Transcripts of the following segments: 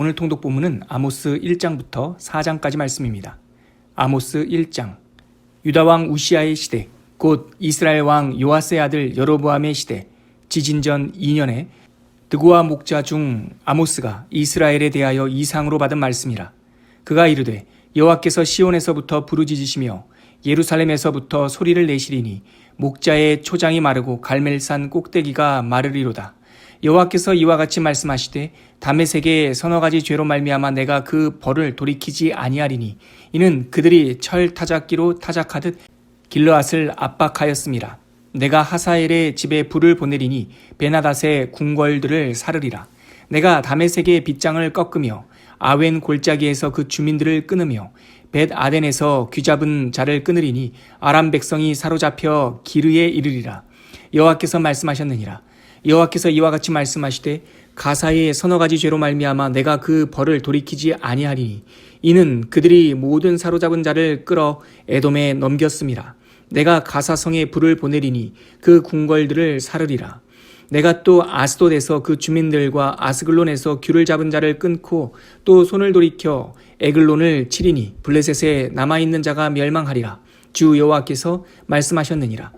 오늘 통독 본문은 아모스 1장부터 4장까지 말씀입니다. 아모스 1장. 유다 왕 우시아의 시대 곧 이스라엘 왕 요아스의 아들 여로보암의 시대 지진전 2년에 드고아 목자 중 아모스가 이스라엘에 대하여 이상으로 받은 말씀이라. 그가 이르되 여호와께서 시온에서부터 부르짖으시며 예루살렘에서부터 소리를 내시리니 목자의 초장이 마르고 갈멜산 꼭대기가 마르리로다 여호와께서 이와 같이 말씀하시되 다메섹의 서너 가지 죄로 말미암아 내가 그 벌을 돌이키지 아니하리니 이는 그들이 철 타작기로 타작하듯 길르앗을 압박하였습니다. 내가 하사엘의 집에 불을 보내리니 베나닷의 궁궐들을 사르리라. 내가 다메섹의 빗장을 꺾으며 아웬 골짜기에서 그 주민들을 끊으며 벳 아덴에서 귀잡은 자를 끊으리니 아람 백성이 사로잡혀 기르에 이르리라. 여호와께서 말씀하셨느니라. 여호와께서 이와 같이 말씀하시되 가사의 서너 가지 죄로 말미암아 내가 그 벌을 돌이키지 아니하리니 이는 그들이 모든 사로잡은 자를 끌어 에돔에 넘겼음이라 내가 가사성에 불을 보내리니 그 궁궐들을 사르리라. 내가 또 아스돗에서 그 주민들과 아스글론에서 귤을 잡은 자를 끊고 또 손을 돌이켜 에글론을 치리니 블레셋에 남아 있는 자가 멸망하리라. 주 여호와께서 말씀하셨느니라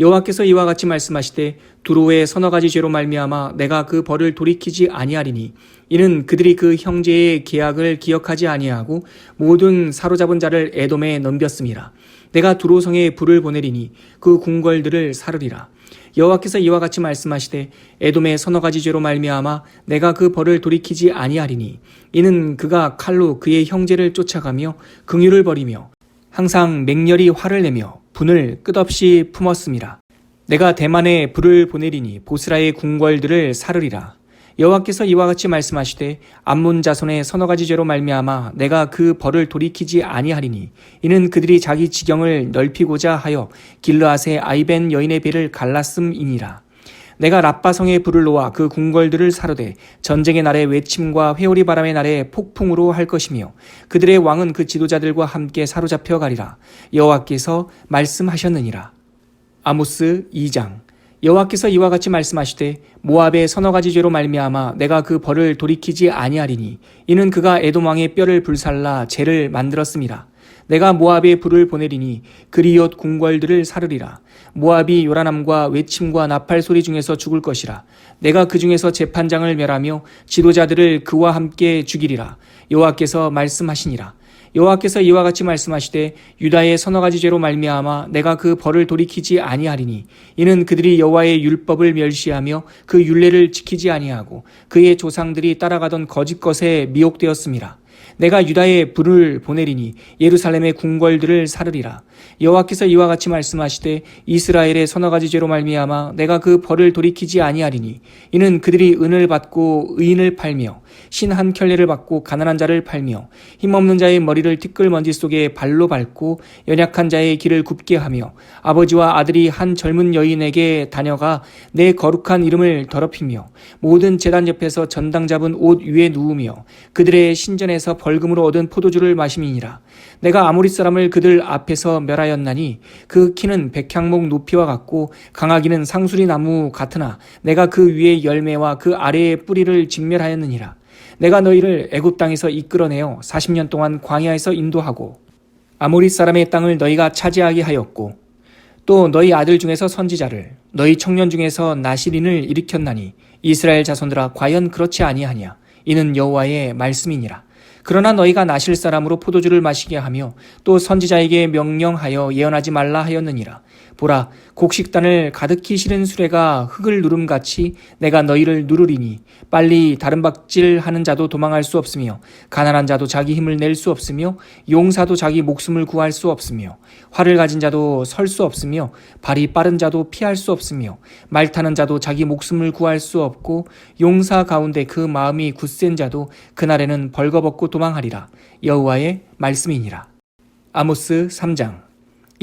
여호와께서 이와 같이 말씀하시되 두로의 서너 가지 죄로 말미암아 내가 그 벌을 돌이키지 아니하리니 이는 그들이 그 형제의 계약을 기억하지 아니하고 모든 사로잡은 자를 에돔에 넘겼음이라 내가 두로 성에 불을 보내리니 그 궁궐들을 사르리라. 여호와께서 이와 같이 말씀하시되 에돔의 서너 가지 죄로 말미암아 내가 그 벌을 돌이키지 아니하리니 이는 그가 칼로 그의 형제를 쫓아가며 긍휼을 버리며 항상 맹렬히 화를 내며 분을 끝없이 품었음이라. 내가 대만에 불을 보내리니 보스라의 궁궐들을 사르리라. 여호와께서 이와 같이 말씀하시되 암몬 자손의 서너 가지 죄로 말미암아 내가 그 벌을 돌이키지 아니하리니 이는 그들이 자기 지경을 넓히고자 하여 길르앗의 아이벤 여인의 배를 갈랐음이니라. 내가 라빠성에 불을 놓아 그 궁궐들을 사르되 전쟁의 날에 외침과 회오리 바람의 날에 폭풍으로 할 것이며 그들의 왕은 그 지도자들과 함께 사로잡혀 가리라. 여호와께서 말씀하셨느니라. 아모스 2장. 여호와께서 이와 같이 말씀하시되 모압의 서너 가지 죄로 말미암아 내가 그 벌을 돌이키지 아니하리니 이는 그가 에돔 왕의 뼈를 불살라 죄를 만들었습니다. 내가 모압에 불을 보내리니 그리옷 궁궐들을 사르리라. 모압이 요란함과 외침과 나팔 소리 중에서 죽을 것이라. 내가 그 중에서 재판장을 멸하며 지도자들을 그와 함께 죽이리라. 여호와께서 말씀하시니라. 여호와께서 이와 같이 말씀하시되 유다의 서너 가지 죄로 말미암아 내가 그 벌을 돌이키지 아니하리니 이는 그들이 여호와의 율법을 멸시하며 그 율례를 지키지 아니하고 그의 조상들이 따라가던 거짓 것에 미혹되었음이라. 내가 유다에 불을 보내리니 예루살렘의 궁궐들을 사르리라. 여호와께서 이와 같이 말씀하시되 이스라엘의 서너 가지 죄로 말미암아 내가 그 벌을 돌이키지 아니하리니 이는 그들이 은을 받고 의인을 팔며 신 한 켤레를 받고 가난한 자를 팔며 힘없는 자의 머리를 티끌 먼지 속에 발로 밟고 연약한 자의 길을 굽게 하며 아버지와 아들이 한 젊은 여인에게 다녀가 내 거룩한 이름을 더럽히며 모든 재단 옆에서 전당 잡은 옷 위에 누우며 그들의 신전에서 벌금으로 얻은 포도주를 마심이니라. 내가 아모리 사람을 그들 앞에서 멸하였나니 그 키는 백향목 높이와 같고 강하기는 상수리 나무 같으나 내가 그 위에 열매와 그 아래의 뿌리를 직멸하였느니라. 내가 너희를 애굽 땅에서 이끌어내어 40년 동안 광야에서 인도하고 아모리 사람의 땅을 너희가 차지하게 하였고 또 너희 아들 중에서 선지자를 너희 청년 중에서 나시린을 일으켰나니 이스라엘 자손들아 과연 그렇지 아니하냐? 이는 여호와의 말씀이니라 그러나 너희가 나실 사람으로 포도주를 마시게 하며 또 선지자에게 명령하여 예언하지 말라 하였느니라. 보라, 곡식단을 가득히 실은 수레가 흙을 누름같이 내가 너희를 누르리니 빨리 다른 박질 하는 자도 도망할 수 없으며 가난한 자도 자기 힘을 낼 수 없으며 용사도 자기 목숨을 구할 수 없으며 활을 가진 자도 설 수 없으며 발이 빠른 자도 피할 수 없으며 말 타는 자도 자기 목숨을 구할 수 없고 용사 가운데 그 마음이 굳센 자도 그날에는 벌거벗고 도망하리라. 여호와의 말씀이니라. 아모스 3장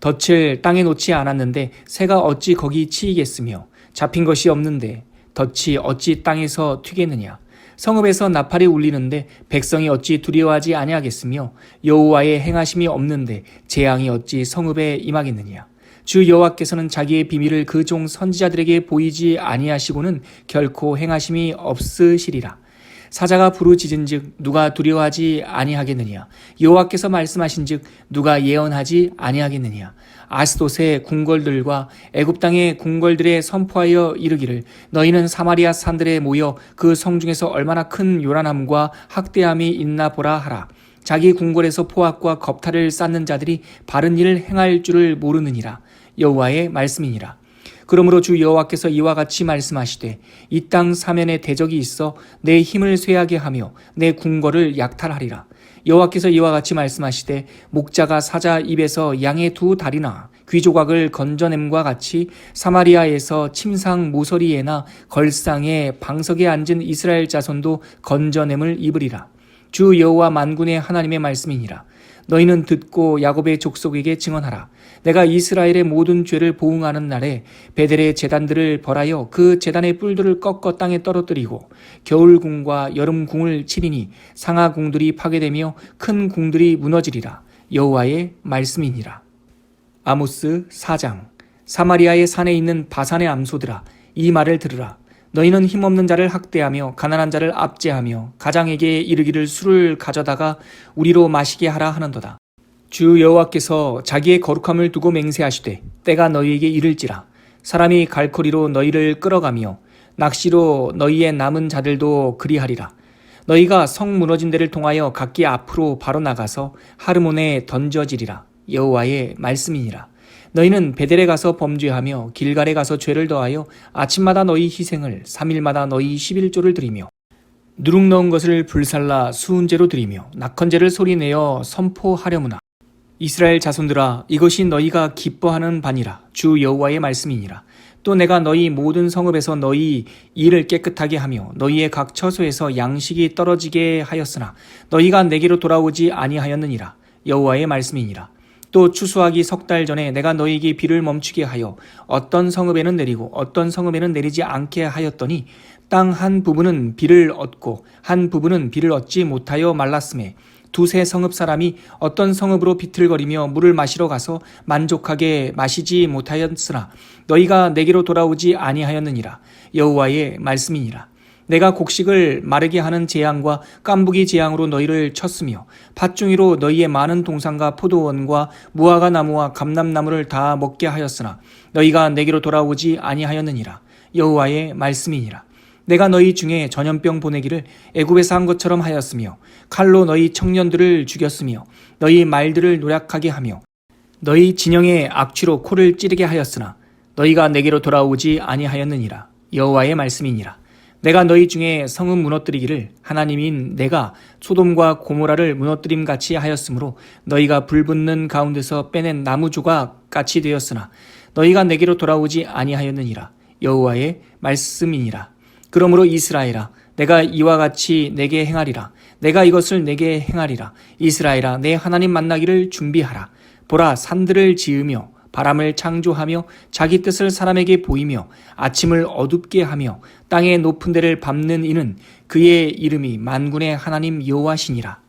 덫을 땅에 놓지 않았는데 새가 어찌 거기 치이겠으며 잡힌 것이 없는데 덫이 어찌 땅에서 튀겠느냐 성읍에서 나팔이 울리는데 백성이 어찌 두려워하지 아니하겠으며 여호와의 행하심이 없는데 재앙이 어찌 성읍에 임하겠느냐 주 여호와께서는 자기의 비밀을 그 종 선지자들에게 보이지 아니하시고는 결코 행하심이 없으시리라. 사자가 부르짖은즉 누가 두려워하지 아니하겠느냐? 여호와께서 말씀하신즉 누가 예언하지 아니하겠느냐? 아스돗의 궁궐들과 애굽 땅의 궁궐들에 선포하여 이르기를 너희는 사마리아 산들에 모여 그 성 중에서 얼마나 큰 요란함과 학대함이 있나 보라 하라. 자기 궁궐에서 포악과 겁탈을 쌓는 자들이 바른 일을 행할 줄을 모르느니라. 여호와의 말씀이니라. 그러므로 주 여호와께서 이와 같이 말씀하시되 이 땅 사면에 대적이 있어 내 힘을 쇠하게 하며 내 궁궐을 약탈하리라. 여호와께서 이와 같이 말씀하시되 목자가 사자 입에서 양의 두 다리나 귀조각을 건져냄과 같이 사마리아에서 침상 모서리에나 걸상에 방석에 앉은 이스라엘 자손도 건져냄을 입으리라. 주 여호와 만군의 하나님의 말씀이니라. 너희는 듣고 야곱의 족속에게 증언하라. 내가 이스라엘의 모든 죄를 보응하는 날에 베델의 재단들을 벌하여 그 재단의 뿔들을 꺾어 땅에 떨어뜨리고 겨울궁과 여름궁을 치리니 상하궁들이 파괴되며 큰 궁들이 무너지리라. 여호와의 말씀이니라. 아모스 4장 사마리아의 산에 있는 바산의 암소들아 이 말을 들으라. 너희는 힘없는 자를 학대하며 가난한 자를 압제하며 가장에게 이르기를 술을 가져다가 우리로 마시게 하라 하는도다. 주 여호와께서 자기의 거룩함을 두고 맹세하시되 때가 너희에게 이를지라 사람이 갈코리로 너희를 끌어가며 낚시로 너희의 남은 자들도 그리하리라. 너희가 성 무너진 데를 통하여 각기 앞으로 바로 나가서 하르몬에 던져지리라. 여호와의 말씀이니라. 너희는 베델에 가서 범죄하며 길갈에 가서 죄를 더하여 아침마다 너희 희생을 삼일마다 너희 십일조를 드리며 누룩 넣은 것을 불살라 수은제로 드리며 낙헌제를 소리내어 선포하려무나. 이스라엘 자손들아 이것이 너희가 기뻐하는 바니라. 주 여호와의 말씀이니라. 또 내가 너희 모든 성읍에서 너희 일을 깨끗하게 하며 너희의 각 처소에서 양식이 떨어지게 하였으나 너희가 내게로 돌아오지 아니하였느니라. 여호와의 말씀이니라 또 추수하기 석 달 전에 내가 너희에게 비를 멈추게 하여 어떤 성읍에는 내리고 어떤 성읍에는 내리지 않게 하였더니 땅 한 부분은 비를 얻고 한 부분은 비를 얻지 못하여 말랐음에 두세 성읍 사람이 어떤 성읍으로 비틀거리며 물을 마시러 가서 만족하게 마시지 못하였으나 너희가 내게로 돌아오지 아니하였느니라. 여호와의 말씀이니라 내가 곡식을 마르게 하는 재앙과 깐부기 재앙으로 너희를 쳤으며 팥중이로 너희의 많은 동산과 포도원과 무화과 나무와 감람나무를 다 먹게 하였으나 너희가 내게로 돌아오지 아니하였느니라. 여호와의 말씀이니라. 내가 너희 중에 전염병 보내기를 애굽에서 한 것처럼 하였으며 칼로 너희 청년들을 죽였으며 너희 말들을 노략하게 하며 너희 진영의 악취로 코를 찌르게 하였으나 너희가 내게로 돌아오지 아니하였느니라. 여호와의 말씀이니라 내가 너희 중에 성읍 무너뜨리기를 하나님인 내가 소돔과 고모라를 무너뜨림 같이 하였으므로 너희가 불붙는 가운데서 빼낸 나무 조각 같이 되었으나 너희가 내게로 돌아오지 아니하였느니라. 여호와의 말씀이니라. 그러므로 이스라엘아 내가 이와 같이 내게 행하리라. 내가 이것을 내게 행하리라. 이스라엘아 내 하나님 만나기를 준비하라. 보라 산들을 지으며 바람을 창조하며 자기 뜻을 사람에게 보이며 아침을 어둡게 하며 땅의 높은 데를 밟는 이는 그의 이름이 만군의 하나님 여호와시니라.